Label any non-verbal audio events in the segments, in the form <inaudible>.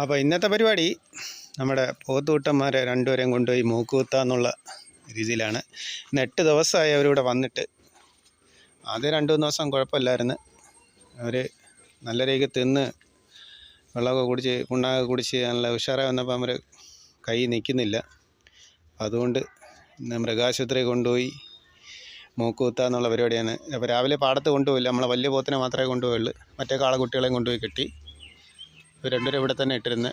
അപ്പോൾ ഇന്നത്തെ പരിപാടി നമ്മുടെ പോത്തുകൂട്ടന്മാരെ രണ്ടുപേരെയും കൊണ്ടുപോയി മൂക്കുകുത്താന്നുള്ള രീതിയിലാണ്. ഇന്ന് എട്ട് ദിവസമായി അവരിവിടെ വന്നിട്ട്. ആദ്യം രണ്ട് മൂന്ന് ദിവസം കുഴപ്പമില്ലായിരുന്നു. അവർ നല്ല രീതിക്ക് തിന്ന് വെള്ളമൊക്കെ കുടിച്ച് പുണ്ണാകെ കുടിച്ച് നല്ല ഉഷാറായി വന്നപ്പോൾ അവർ കൈ നിൽക്കുന്നില്ല അതുകൊണ്ട് ഇന്ന് മൃഗാശുപത്രി കൊണ്ടുപോയി മൂക്കുകുത്തുക എന്നുള്ള പരിപാടിയാണ്. അപ്പോൾ രാവിലെ പാടത്ത് കൊണ്ടുപോയില്ല. നമ്മളെ വലിയ പോത്തിനെ മാത്രമേ കൊണ്ടുപോയുള്ളൂ. മറ്റേ കാളക്കുട്ടികളെയും കൊണ്ടുപോയി കെട്ടി. ഇവർ രണ്ടുപേരും ഇവിടെ തന്നെ ഇട്ടിരുന്ന്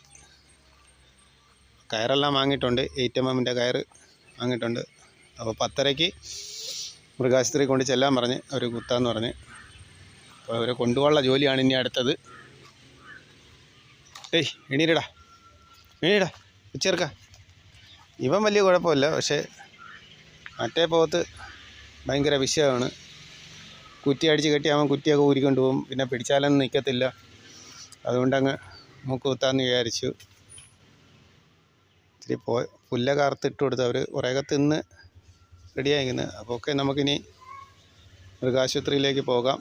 കയറെല്ലാം വാങ്ങിയിട്ടുണ്ട്. എയ്റ്റ് എം എമ്മിന്റെ കയറ് വാങ്ങിയിട്ടുണ്ട്. അപ്പോൾ പത്തരയ്ക്ക് മൃഗാശുപത്രി കൊണ്ട് ചെല്ലാൻ പറഞ്ഞ് അവർ കുത്താന്ന് പറഞ്ഞ്. അപ്പോൾ അവരെ കൊണ്ടുപോകാനുള്ള ജോലിയാണ് ഇനി അടുത്തത്. ഏയ് എണീരടാ. എണീരടാ. ഉച്ചേർക്ക ഇവൻ വലിയ കുഴപ്പമില്ല. പക്ഷേ മറ്റേ പോത്ത് ഭയങ്കര വിഷയമാണ്. കുറ്റി അടിച്ച് കെട്ടി അവൻ കുറ്റിയൊക്കെ ഊരിക്കൊണ്ട് പോകും. പിന്നെ പിടിച്ചാലൊന്നും നിൽക്കത്തില്ല അതുകൊണ്ട് അങ്ങ് മൂക്ക് കുത്താന്ന് വിചാരിച്ചു. ഇത്തിരി പോ പുല്ല കാർത്തിട്ട് കൊടുത്ത് അവർ കുറേയൊക്കെ തിന്ന് റെഡിയായിരിക്കുന്നത് അപ്പോൾ ഒക്കെ നമുക്കിനി മൃഗാശുപത്രിയിലേക്ക് പോകാം.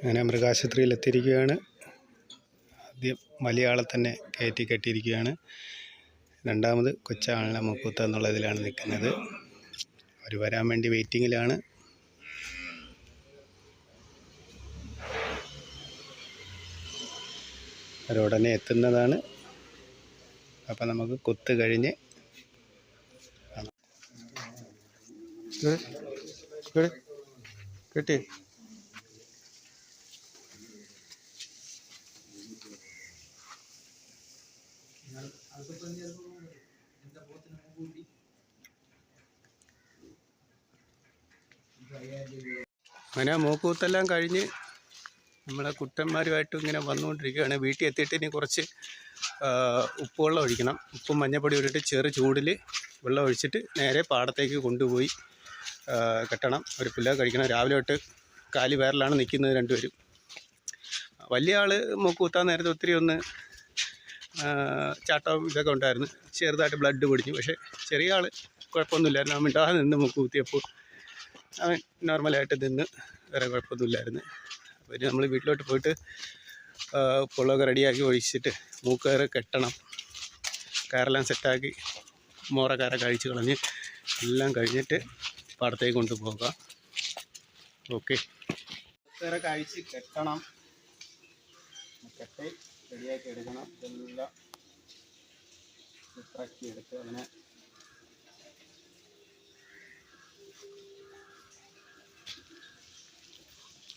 അങ്ങനെ മൃഗാശുപത്രിയിൽ എത്തിയിരിക്കുകയാണ് ആദ്യം വലിയ ആളെ തന്നെ കയറ്റി കെട്ടിയിരിക്കുകയാണ്. രണ്ടാമത് കൊച്ചാളിനെ മുക്കൂത്ത എന്നുള്ള ഇതിലാണ് നിൽക്കുന്നത്. അവർ വരാൻ വേണ്ടി വെയിറ്റിങ്ങിലാണ് അവരുടനെ എത്തുന്നതാണ്. അപ്പം നമുക്ക് കൊത്ത് കഴിഞ്ഞ് കിട്ടി. അങ്ങനെ മൂക്കൂത്തെല്ലാം കഴിഞ്ഞ് നമ്മളെ കുട്ടന്മാരുമായിട്ട് ഇങ്ങനെ വന്നുകൊണ്ടിരിക്കുകയാണ്. വീട്ടിൽ എത്തിയിട്ട് ഇനി കുറച്ച് ഉപ്പുവെള്ളം ഒഴിക്കണം. ഉപ്പും മഞ്ഞപ്പൊടി ഇട്ടിട്ട് ചെറു ചൂടിൽ വെള്ളം ഒഴിച്ചിട്ട് നേരെ പാടത്തേക്ക് കൊണ്ടുപോയി കെട്ടണം. ഒരു പുല്ല കഴിക്കണം. രാവിലെ തൊട്ട് കാലി വയറിലാണ് നിൽക്കുന്നത് രണ്ടുപേരും. വലിയ ആൾ മൂക്ക് കുത്താൻ നേരത്തെ ഒത്തിരി ഒന്ന് ചാട്ടവും ഇതൊക്കെ ഉണ്ടായിരുന്നു. ചെറുതായിട്ട് ബ്ലഡ് പൊടിഞ്ഞു. പക്ഷേ ചെറിയ ആൾ കുഴപ്പമൊന്നുമില്ലായിരുന്നു. അവൻ മിണ്ടാതെ നിന്ന് മൂക്ക് കുത്തിയപ്പോൾ അവൻ നോർമലായിട്ട് നിന്ന് വേറെ കുഴപ്പമൊന്നുമില്ലായിരുന്നു. അപ്പോൾ നമ്മൾ വീട്ടിലോട്ട് പോയിട്ട് പുള്ളൊക്കെ റെഡിയാക്കി ഒഴിച്ചിട്ട് മൂക്ക് കയറ് കെട്ടണം. കയറെല്ലാം സെറ്റാക്കി മോറ കയറ കഴിച്ച് കളഞ്ഞ് എല്ലാം കഴിഞ്ഞിട്ട് പാടത്തേക്ക് കൊണ്ടുപോകാം ഓക്കെ. കയറ കഴിച്ച് കെട്ടണം. കെട്ടി റെഡിയാക്കി എടുക്കണം. ഇതെല്ലാം സെറ്റാക്കി എടുത്ത് അങ്ങനെ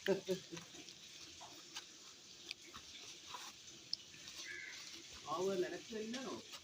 <laughs> power electric now.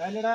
రాలేడా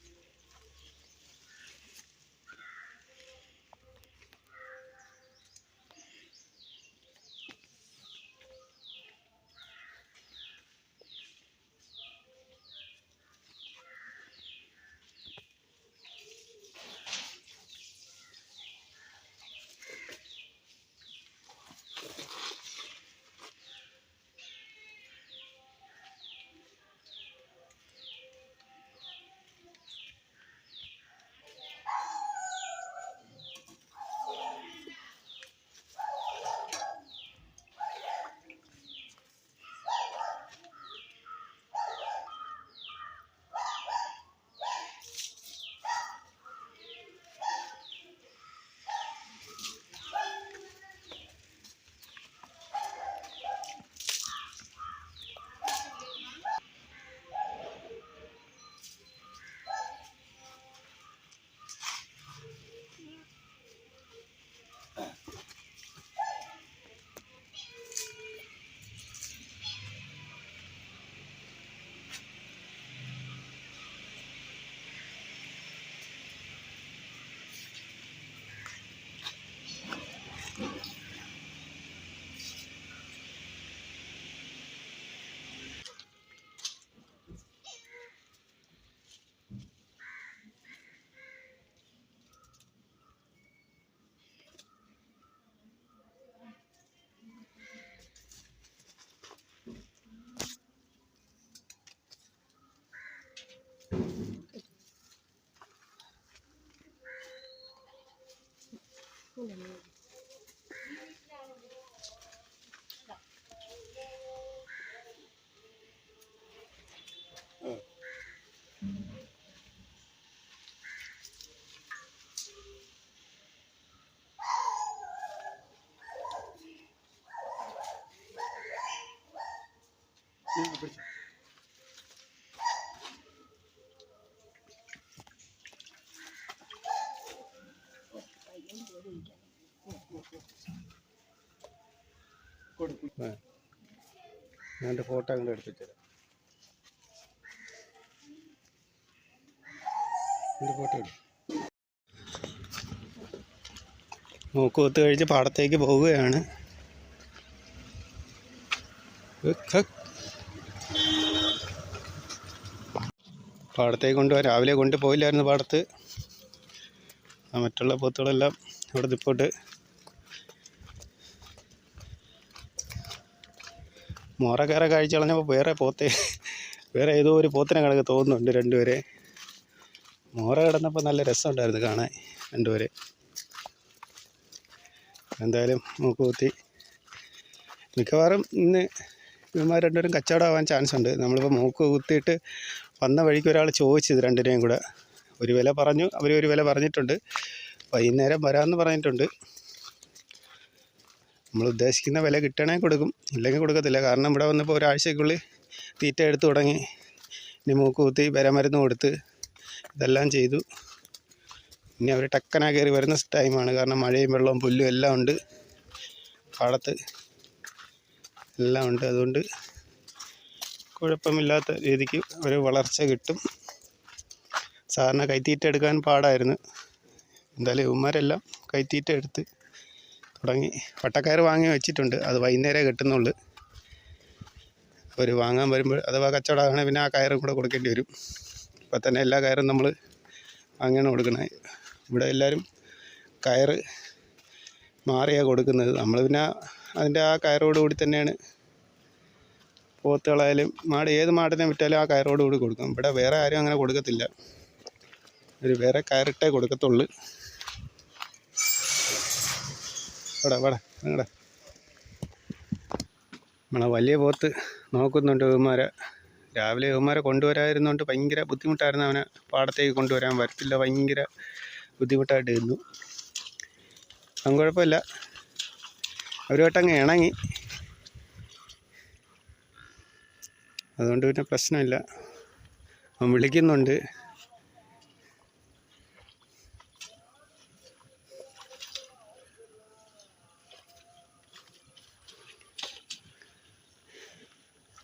ഞാൻ എന്റെ ഫോട്ടോ അങ്ങോട്ട് എടുപ്പിച്ചു തരാം ഫോട്ടോ എടുക്കും മൂക്കുകുത്ത് കഴിച്ച് പാടത്തേക്ക് പോവുകയാണ്. പാടത്തേക്ക് കൊണ്ടുപോകാൻ രാവിലെ കൊണ്ടുപോയില്ലായിരുന്നു പാടത്ത്. മറ്റുള്ള പോത്തുകളെല്ലാം ഇവിടെ നിപ്പോട്ട്. മോറ കയറെ കഴിച്ചു കളഞ്ഞപ്പോൾ വേറെ പോത്തെ വേറെ ഏതോ ഒരു പോത്തിനെ കണക്ക് തോന്നുന്നുണ്ട് രണ്ടുപേരെ. മോറ കിടന്നപ്പോൾ നല്ല രസമുണ്ടായിരുന്നു കാണാൻ രണ്ടുപേരെ. എന്തായാലും മൂക്ക് കുത്തി. മിക്കവാറും ഇന്ന് ഇവന്മാർ രണ്ടുപേരും കച്ചവടമാവാൻ ചാൻസ് ഉണ്ട് നമ്മളിപ്പോൾ മൂക്ക് കുത്തിയിട്ട് വന്ന വഴിക്ക് ഒരാൾ ചോദിച്ചത് രണ്ടിനെയും കൂടെ. ഒരു വില പറഞ്ഞു അവർ ഒരു വില പറഞ്ഞിട്ടുണ്ട്. വൈകുന്നേരം വരാമെന്ന് പറഞ്ഞിട്ടുണ്ട്. നമ്മൾ ഉദ്ദേശിക്കുന്ന വില കിട്ടണമെങ്കിൽ കൊടുക്കും ഇല്ലെങ്കിൽ കൊടുക്കത്തില്ല. കാരണം ഇവിടെ വന്നപ്പോൾ ഒരാഴ്ചക്കുള്ളിൽ തീറ്റ എടുത്തു തുടങ്ങി. ഇനി മൂക്ക് കുത്തി വിരമരുന്ന് കൊടുത്ത് ഇതെല്ലാം ചെയ്തു. ഇനി അവർ ടക്കനാ കയറി വരുന്ന ടൈമാണ്. കാരണം മഴയും വെള്ളവും പുല്ലും എല്ലാം ഉണ്ട്. പാടത്ത് എല്ലാം ഉണ്ട്. അതുകൊണ്ട് കുഴപ്പമില്ലാത്ത രീതിക്ക് ഒരു വളർച്ച കിട്ടും. സാധാരണ കൈത്തീറ്റ എടുക്കാൻ പാടായിരുന്നു. എന്തായാലും ഇവന്മാരെല്ലാം കൈത്തീറ്റ എടുത്ത് തുടങ്ങി. വട്ടക്കയർ വാങ്ങി വെച്ചിട്ടുണ്ട്. അത് വൈകുന്നേരമേ കിട്ടുന്നുള്ളൂ. അവർ വാങ്ങാൻ വരുമ്പോൾ അഥവാ കച്ചവടമാണെങ്കിൽ പിന്നെ ആ കയറും കൂടെ കൊടുക്കേണ്ടി വരും. ഇപ്പം തന്നെ എല്ലാ കയറും നമ്മൾ വാങ്ങിയാണ് കൊടുക്കണേ ഇവിടെ എല്ലാവരും കയറ് മാറിയാണ് കൊടുക്കുന്നത്. നമ്മൾ പിന്നെ അതിന്റെ ആ കയറോടുകൂടി തന്നെയാണ് പോത്തുകളായാലും മാട് ഏത് മാടിനെ വിറ്റാലും ആ കയറോട് കൂടി കൊടുക്കും. ഇവിടെ വേറെ ആരും അങ്ങനെ കൊടുക്കത്തില്ല. ഒരു വേറെ കയറിട്ടേ കൊടുക്കത്തുള്ളൂ. ഇവിടെ ഇവിടെ നിങ്ങടെ നമ്മളെ വലിയ പോത്ത് നോക്കുന്നുണ്ട് ഇവന്മാരെ. രാവിലെ ഇവന്മാരെ കൊണ്ടുവരാതിരുന്നുകൊണ്ട് ഭയങ്കര ബുദ്ധിമുട്ടായിരുന്നു അവനെ പാടത്തേക്ക് കൊണ്ടുവരാൻ. വരത്തില്ല ഭയങ്കര ബുദ്ധിമുട്ടായിട്ട് ഇരുന്നു അതും കുഴപ്പമില്ല. ഒരു വട്ടം ഇണങ്ങി. അതുകൊണ്ട് പിന്നെ പ്രശ്നമില്ല. അവൻ വിളിക്കുന്നുണ്ട്.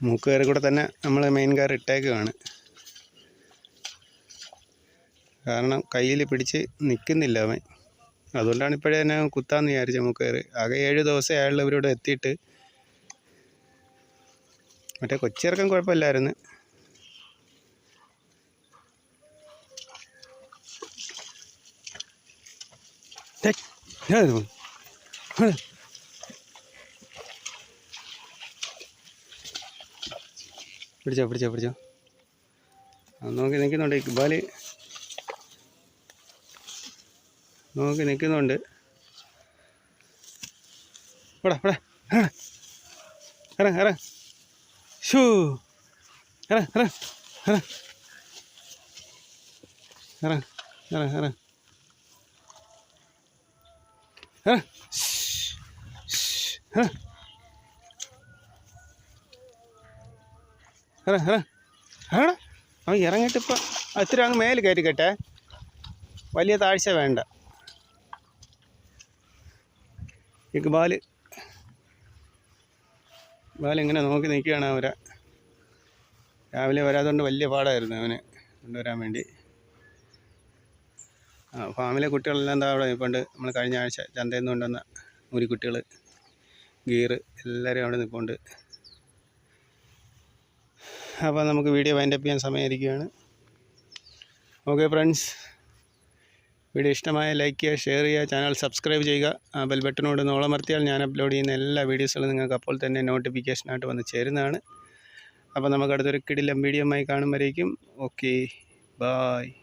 മൂക്കുകാരെ കൂടെ തന്നെ നമ്മൾ മെയിൻ കയർ ഇട്ടേക്കുകയാണ് കാരണം കയ്യിൽ പിടിച്ച് നിൽക്കുന്നില്ല അവൻ. അതുകൊണ്ടാണ് ഇപ്പോഴേ തന്നെ കുത്താന്ന് വിചാരിച്ച മൂക്കുകയറി ആകെ ഏഴ് ദിവസം അയാൾ ഇവരോട് എത്തിയിട്ട് മറ്റേ കൊച്ചിറക്കം കുഴപ്പമില്ലായിരുന്നു. പിടിച്ചോ പിടിച്ചോ പിടിച്ചോ. നോക്കി നിൽക്കുന്നുണ്ട് ഇക്ബാൽ. നോക്കി നിൽക്കുന്നുണ്ട്. ഇവിടെ ഇവിടെ ഇറങ്ങ ഇറങ്ങ. ഷൂ അവൻ ഇറങ്ങിയിട്ട് ഇപ്പം ഇത്തിരി അങ്ങ് മേൽ കയറ്റിക്കട്ടെ വലിയ താഴ്ച വേണ്ട. ഇക്ബാൽ ബാൽ ഇങ്ങനെ നോക്കി നിൽക്കുകയാണ് അവരെ. രാവിലെ വരാതുകൊണ്ട് വലിയ പാടായിരുന്നു അവന് കൊണ്ടുവരാൻ വേണ്ടി. ആ ഫാമിലെ കുട്ടികളെല്ലാം എന്താ അവിടെ നിൽപ്പുണ്ട് നമ്മൾ കഴിഞ്ഞ ആഴ്ച ചന്തയിൽ നിന്ന് കൊണ്ടുവന്ന മുരിക്കുട്ടികൾ ഗീറ് എല്ലാവരും അവിടെ നിൽപ്പുണ്ട് അപ്പോൾ നമുക്ക് വീഡിയോ വൈൻഡപ്പ് ചെയ്യാൻ സമയമായിരിക്കുകയാണ്. Okay friends. വീഡിയോ ഇഷ്ടമായ ലൈക്ക് ചെയ്യുക ഷെയർ ചെയ്യുക ചാനൽ സബ്സ്ക്രൈബ് ചെയ്യുക. ബെൽ ബട്ടനോട് നോളമർത്തിയാൽ ഞാൻ അപ്ലോഡ് ചെയ്യുന്ന എല്ലാ വീഡിയോസുകളും നിങ്ങൾക്ക് അപ്പോൾ തന്നെ നോട്ടിഫിക്കേഷനായിട്ട് വന്ന് ചേരുന്നതാണ്. അപ്പോൾ നമുക്ക് അടുത്തൊരു കിടിലം വീഡിയോ ആയി കാണുമ്പോഴേക്കും. Okay bye